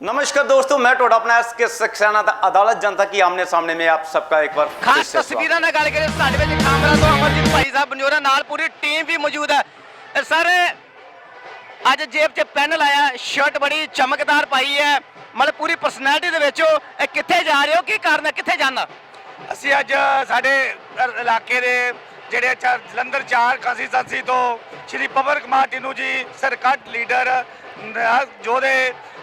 नमस्कार दोस्तों मैं टोडा अपना एस के सक्सेना अदालत जनता की आमने सामने में आप सबका एक बार फिर ਖਾਸ से स्वागत। ਤਸਵੀਰਾਂ ਨਾਲ ਗੱਲ ਕਰੀਏ ਸਾਡੇ ਵਿੱਚ ਖਾਮਰਾ ਤੋਂ ਅਮਰਜੀਤ ਭਾਈ ਸਾਹਿਬ ਬਨਜੋਰਾ ਨਾਲ ਪੂਰੀ ਟੀਮ ਵੀ ਮੌਜੂਦ ਹੈ ਅ, ਸਰ ਅੱਜ ਜੇਬ 'ਚ ਪੈਨ ਲਾਇਆ ਸ਼ਰਟ ਬੜੀ ਚਮਕਦਾਰ ਪਾਈ ਹੈ ਮਤਲਬ ਪੂਰੀ ਪਰਸਨੈਲਿਟੀ ਦੇ ਵਿੱਚ ਉਹ ਇਹ ਕਿੱਥੇ ਜਾ ਰਹੇ ਹੋ ਕੀ ਕਾਰਨ ਹੈ ਕਿੱਥੇ ਜਾਣਾ ਅਸੀਂ ਅੱਜ ਸਾਡੇ ਇ- ਇਲਾਕੇ ਦੇ ਜਿਹੜੇ ਚਾ- ਜਲੰਧਰ ਚਾਰ ਕੰਸਟੀਟੈਂਸੀ ਤੋਂ, ਸ਼੍ਰੀ ਪਵਨ ਕੁਮਾਰ ਟਿੰਨੂ ਜੀ, ਸਰਕਟ ਲੀਡਰ, ਨ-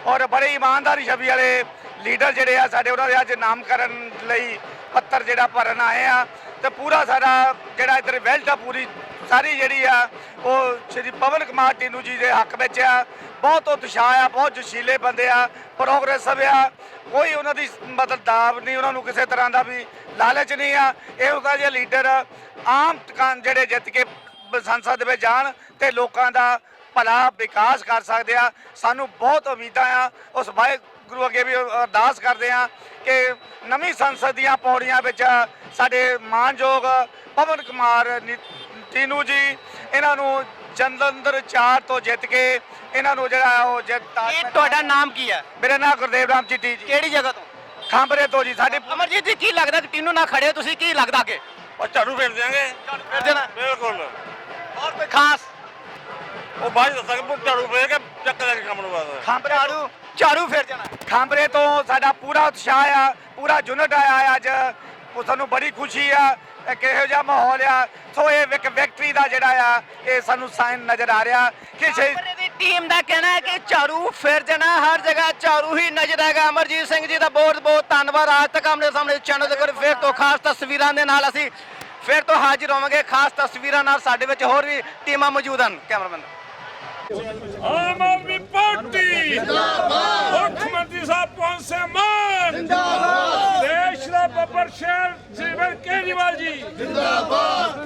ਔਰ ਬੜੇ ਇਮਾਨਦਾਰੀ ਛਵੀ ਵਾਲੇ ਲੀਡਰ ਜਿਹੜੇ ਆ, ਸਾਡੇ ਉਹਨਾਂ ਦੇ ਅੱਜ ਨਾਮਕਰਨ ਲਈ ਪੱਤਰ ਜਿਹੜਾ ਭਰਨ ਆਏ ਆ ਤੇ ਪੂਰਾ ਸਾਡਾ ਜਿਹੜਾ ਇੱਧਰ ਵੈਲਟ ਆ, ਪੂਰੀ ਸਾਰੀ ਜਿਹੜੀ ਆ, ਉਹ ਸ਼੍ਰੀ ਪਵਨ ਕੁਮਾਰ ਟਿੰਨੂ ਜੀ ਦੇ ਹੱਕ ਵਿੱਚ ਆ। ਬਹੁਤ ਉਤਸ਼ਾਹ ਆ, ਬਹੁਤ ਜੋਸ਼ੀਲੇ ਬੰਦੇ ਆ ਪ੍ਰੋਗਰੈਸਿਵ ਆ। ਕੋਈ ਉਹਨਾਂ ਦੀ ਮਤਲਬ ਦਾਬ ਨਹੀਂ, ਉਹਨਾਂ ਨੂੰ ਕਿਸੇ ਤਰ੍ਹਾਂ ਦਾ ਵੀ ਲਾਲਚ ਨਹੀਂ ਆ। ਇਹ ਉਹਦਾ ਜਿਹਾ ਲੀਡਰ ਆਮ ਟਿਕਾਣ ਜਿਹੜੇ ਜਿੱਤ ਕੇ ਬ- ਸੰਸਦ ਵਿੱਚ ਜਾਣ ਤੇ ਲੋਕਾਂ ਦਾ ਭਲਾ ਵਿਕਾਸ ਕਰ ਸਕਦੇ ਆ, ਸਾਨੂੰ ਬਹੁਤ ਉਮੀਦਾਂ ਆ। ਉਸ ਵਾਹਿਗੁਰੂ ਅੱਗੇ ਵੀ ਅਰਦਾਸ ਕਰਦੇ ਆ ਕਿ ਨਵੀਂ ਸੰਸਦ ਦੀਆਂ ਪੌੜੀਆਂ ਵਿੱਚ ਸਾਡੇ ਮਾਨਯੋਗ ਪਵਨ ਕੁਮਾਰ ਨੀ- ਟੀਨੂ ਜੀ ਇਹਨਾਂ ਨੂੰ ਜਲੰਧਰ 4 ਤੋਂ ਜਿੱਤ ਕੇ ਇਹਨਾਂ ਨੂੰ ਜਿਹੜਾ ਉਹ ਜਿੱਤ ਇਹ ਤੁਹਾਡਾ ਨਾਮ ਕੀ ਹੈ? ਮੇਰਾ ਨਾਮ ਗੁਰਦੇਵ ਰਾਮ ਚਿੱਟੀ ਜੀ। ਕਿਹੜੀ ਜਗ੍ਹਾ ਤੋਂ? ਖਾਂਬਰੇ ਤੋਂ ਜੀ ਸਾਡੇ ਅਮਰਜੀਤ ਜੀ ਕੀ ਲੱਗਦਾ ਕਿ ਟੀਨੂ ਨਾ ਖੜੇ ਹੋ? ਤੁਸੀਂ ਕੀ ਲੱਗਦਾ ਕਿ ਉਹ ਝਾੜੂ ਫੇਰ ਦਿਆਂਗੇ। ਫਿਰ ਦੇਣਾ। ਬਿਲਕੁਲ। ਔਰ ਕੋਈ ਖਾਸ? ਉਹ ਬਾਅਦ ਦੱਸਾਂਗੇ ਪਰ ਝਾੜੂ ਫੇਰ ਕੇ ਚੱਕ ਲੈ ਕੇ ਕੰਮ ਨੂੰ ਬਾਅਦ। ਖਾਂਬਰੇ ਝਾੜੂ ਝਾੜੂ ਫਿਰ ਜਾਣਾ ਖਾਂਬਰੇ ਤੋਂ ਸਾਡਾ ਪੂਰਾ ਉਤਸ਼ਾਹ ਆ ਪੂਰਾ ਯੂਨਿਟ ਆਇਆ ਅੱਜ। ਉਹ ਸਾਨੂੰ ਬੜੀ ਖੁਸ਼ੀ ਆ ਇਹ ਕਿਹੋ ਜਿਹਾ ਮਾਹੌਲ ਆ। ਸੋ ਇਹ ਇੱਕ ਵਿਕਟਰੀ ਦਾ ਜਿਹੜਾ ਆ ਇਹ ਸਾਨੂੰ ਸਾਈਨ ਨਜ਼ਰ ਆ ਰਿਹਾ। ਕਿ ਟੀਮ ਦਾ ਕਹਿਣਾ ਹੈ ਕਿ ਝਾੜੂ ਫਿਰ ਜਾਣਾ ਹਰ ਜਗ੍ਹਾ ਝਾੜੂ ਹੀ ਨਜ਼ਰ ਆਏਗਾ। ਅਮਰਜੀਤ ਸਿੰਘ ਜੀ ਦਾ ਬਹੁਤ ਬਹੁਤ ਧੰਨਵਾਦ। ਅੱਜ ਤੱਕ ਆਪਣੇ ਸਾਹਮਣੇ ਚੈਨਲ ਦੇ ਕੋਲ ਫਿਰ ਤੋਂ ਖਾਸ ਤਸਵੀਰਾਂ ਦੇ ਨਾਲ ਅਸੀਂ ਫਿਰ ਤੋਂ ਹਾਜ਼ਰ ਹੋਵਾਂਗੇ। ਖਾਸ ਤਸਵੀਰਾਂ ਨਾਲ ਸਾਡੇ ਵਿੱਚ ਹੋਰ ਵੀ ਟੀਮਾਂ ਮੌਜੂਦ ਹਨ। ਕੈਮਰਾਮੈਨ। ਆਮ ਆਦਮੀ ਪਾਰਟੀ ਜਿੰਦਾਬਾਦ ਮੁੱਖ ਮੰਤਰੀ ਸਾਹਿਬ ਮਾਨ ਜਿੰਦਾਬਾਦ ਦੇਸ਼ ਦਾ ਬੱਬਰ ਸ਼ਹਿਰ ਸਿਵਰ ਕੇਜਰੀਵਾਲ ਜੀ। ਜਿੰਦਾਬਾਦ।